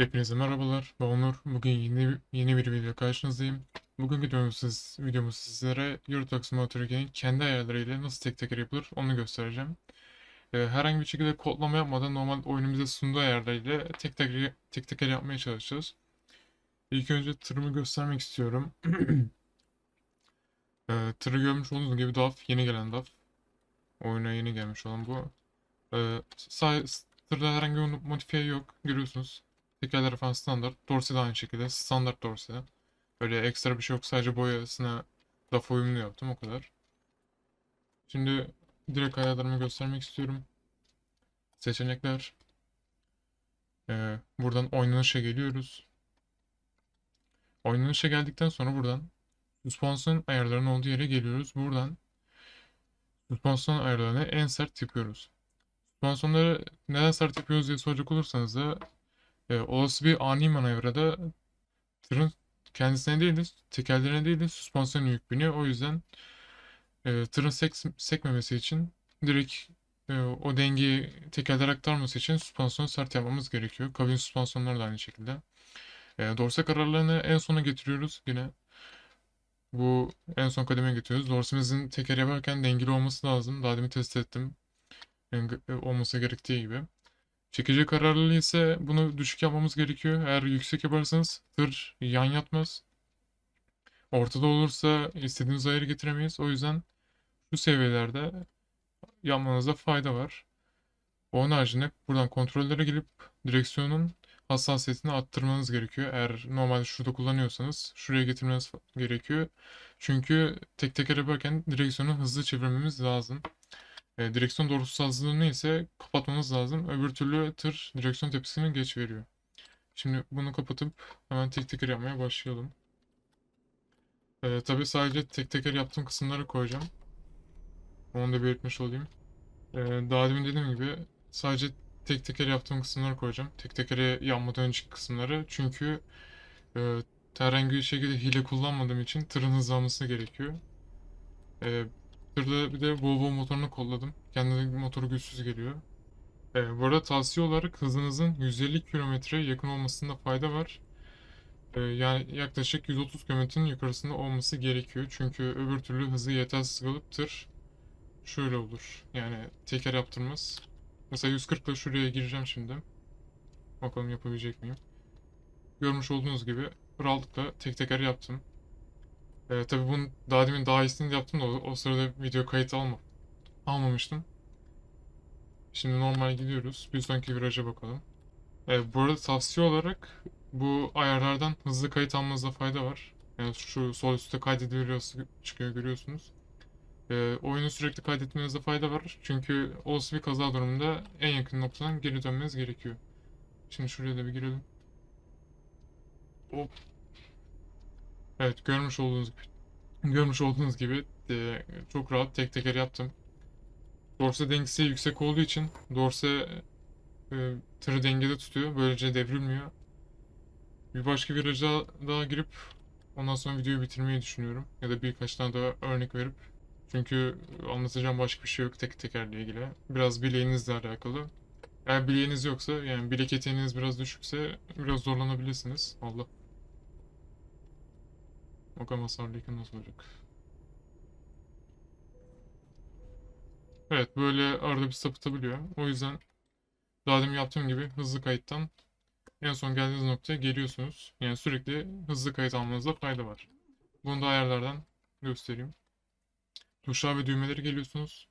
Hepinize merhabalar. Ben Onur. Bugün yeni, yeni bir video karşınızdayım. Bugünkü videomuz, videomuz sizlere Euro Truck Simulator 2'nin kendi ayarlarıyla nasıl tek teker yapılır onu göstereceğim. Ee, herhangi bir şekilde kodlama yapmadan normal oyunun bize sunduğu ayarlarıyla tek teker, tek teker yapmaya çalışacağız. İlk önce tırımı göstermek istiyorum. Ee, tırı görmüş olduğunuz gibi DAF, yeni gelen DAF. Oyuna yeni gelmiş olan bu. Ee, sağ, tırda herhangi bir modifiye yok. Görüyorsunuz. Tekerler falan standart. Dorse de aynı şekilde. Standart dorse. Böyle ekstra bir şey yok. Sadece boyasına DAF uyumlu yaptım. O kadar. Şimdi direkt ayarlarımı göstermek istiyorum. Seçenekler. Ee, buradan oynanışa geliyoruz. Oynanışa geldikten sonra buradan süspansiyon ayarlarının olduğu yere geliyoruz. Buradan süspansiyon ayarlarını en sert yapıyoruz. Süspansiyonları neden sert yapıyoruz diye soracak olursanız da e, olası bir ani manevrada tırın kendisine değil de tekerlerine değil de süspansiyona yük biniyor. O yüzden e, tırın sek, sekmemesi için direkt e, o dengeyi tekerlere aktarması için süspansiyonu sert yapmamız gerekiyor. Kabin süspansiyonları da aynı şekilde. E, dorse kararlarını en sona getiriyoruz yine. Bu en son kademeye getiriyoruz. Dorsemizin teker yaparken dengeli olması lazım. Daha demin test ettim. Yani, e, olması gerektiği gibi. Çekici kararlılığı ise bunu düşük yapmamız gerekiyor. Eğer yüksek yaparsanız tır yan yatmaz. Ortada olursa istediğiniz ayarı getiremeyiz. O yüzden şu seviyelerde yapmanızda fayda var. Onun haricinde buradan kontrollere gelip direksiyonun hassasiyetini arttırmanız gerekiyor. Eğer normalde şurada kullanıyorsanız şuraya getirmeniz gerekiyor. Çünkü tek teker yaparken direksiyonu hızlı çevirmemiz lazım. E, direksiyon doğrultusuzluğunu ise kapatmamız lazım. Öbür türlü tır direksiyon tepkisini geç veriyor. Şimdi bunu kapatıp hemen tek teker yapmaya başlayalım. E, tabii sadece tek teker yaptığım kısımları koyacağım. Onu da belirtmiş olayım. E, daha demin dediğim gibi sadece tek teker yaptığım kısımları koyacağım. Tek tekere yanmadan önceki kısımları. Çünkü e, herhangi bir şekilde hile kullanmadığım için tırın hızlanması gerekiyor. E, Şurada bir de Volvo motorunu kolladım. Kendi motoru güçsüz geliyor. Ee, bu arada tavsiye olarak hızınızın 150 kilometreye yakın olmasında fayda var. Ee, yani yaklaşık 130 kilometrenin yukarısında olması gerekiyor. Çünkü öbür türlü hızı yetersiz kalıp tır şöyle olur. Yani teker yaptırmaz. Mesela 140 ile şuraya gireceğim şimdi. Bakalım yapabilecek miyim? Görmüş olduğunuz gibi rahatlıkla tek teker yaptım. Ee, tabii bunu daha demin daha iyisini yaptım da o, o sırada video kayıt alma, almamıştım. Şimdi normal gidiyoruz. Bir sonraki viraja bakalım. Ee, bu arada tavsiye olarak bu ayarlardan hızlı kayıt almanızda fayda var. Yani şu sol üstte kaydediliyor çıkıyor görüyorsunuz. Ee, oyunu sürekli kaydetmenizde fayda var. Çünkü olası bir kaza durumunda en yakın noktadan geri dönmeniz gerekiyor. Şimdi şuraya da bir girelim. Hop Evet görmüş olduğunuz gibi görmüş olduğunuz gibi e, çok rahat tek teker yaptım. Dorse dengesi yüksek olduğu için dorse e, tırı dengede tutuyor. Böylece devrilmiyor. Bir başka viraja daha girip ondan sonra videoyu bitirmeyi düşünüyorum. Ya da birkaç tane daha örnek verip. Çünkü anlatacağım başka bir şey yok tek tekerle ilgili. Biraz bileğinizle alakalı. Eğer bileğiniz yoksa yani bilek yeteneğiniz biraz düşükse biraz zorlanabilirsiniz. Allah. Bakalım hasarlıyken nasıl olacak. Evet böyle arada bir sapıtabiliyor. O yüzden daha demin yaptığım gibi hızlı kayıttan en son geldiğiniz noktaya geliyorsunuz. Yani sürekli hızlı kayıt almanızda fayda var. Bunu da ayarlardan göstereyim. Tuşlar ve düğmeleri geliyorsunuz.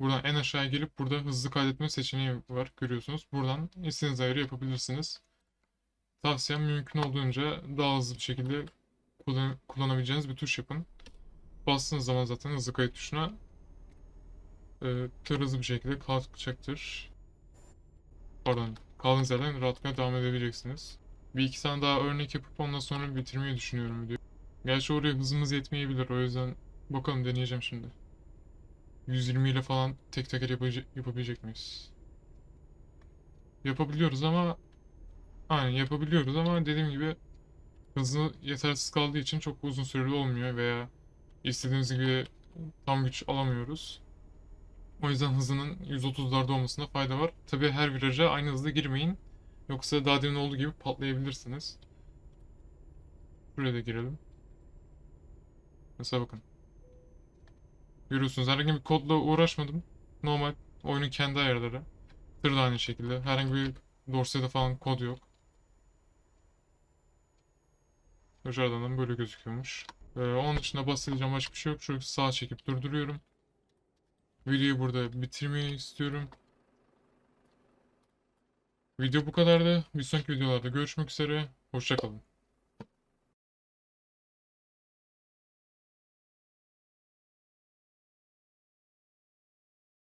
Buradan en aşağıya gelip burada hızlı kaydetme seçeneği var görüyorsunuz. Buradan istediğiniz ayarı yapabilirsiniz. Tavsiyem mümkün olduğunca daha hızlı bir şekilde kullan kullanabileceğiniz bir tuş yapın. Bastığınız zaman zaten hızlı kayıt tuşuna e, tır hızlı bir şekilde kalkacaktır. Pardon, kaldığınız yerden rahatlıkla devam edebileceksiniz. Bir iki tane daha örnek yapıp ondan sonra bitirmeyi düşünüyorum video. Gerçi oraya hızımız yetmeyebilir o yüzden bakalım deneyeceğim şimdi. 120 ile falan tek teker yapabilecek miyiz? Yapabiliyoruz ama aynen yapabiliyoruz ama dediğim gibi hızı yetersiz kaldığı için çok uzun süreli olmuyor veya istediğimiz gibi tam güç alamıyoruz. O yüzden hızının 130'larda olmasına fayda var. Tabi her viraja aynı hızda girmeyin. Yoksa daha demin olduğu gibi patlayabilirsiniz. Buraya da girelim. Mesela bakın. Görüyorsunuz herhangi bir kodla uğraşmadım. Normal oyunun kendi ayarları. Tır da aynı şekilde. Herhangi bir dosyada falan kod yok. Dışarıdan da böyle gözüküyormuş. Ee, onun dışında bahsedeceğim başka bir şey yok. Şöyle sağa çekip durduruyorum. Videoyu burada bitirmeyi istiyorum. Video bu kadardı. Bir sonraki videolarda görüşmek üzere. Hoşçakalın.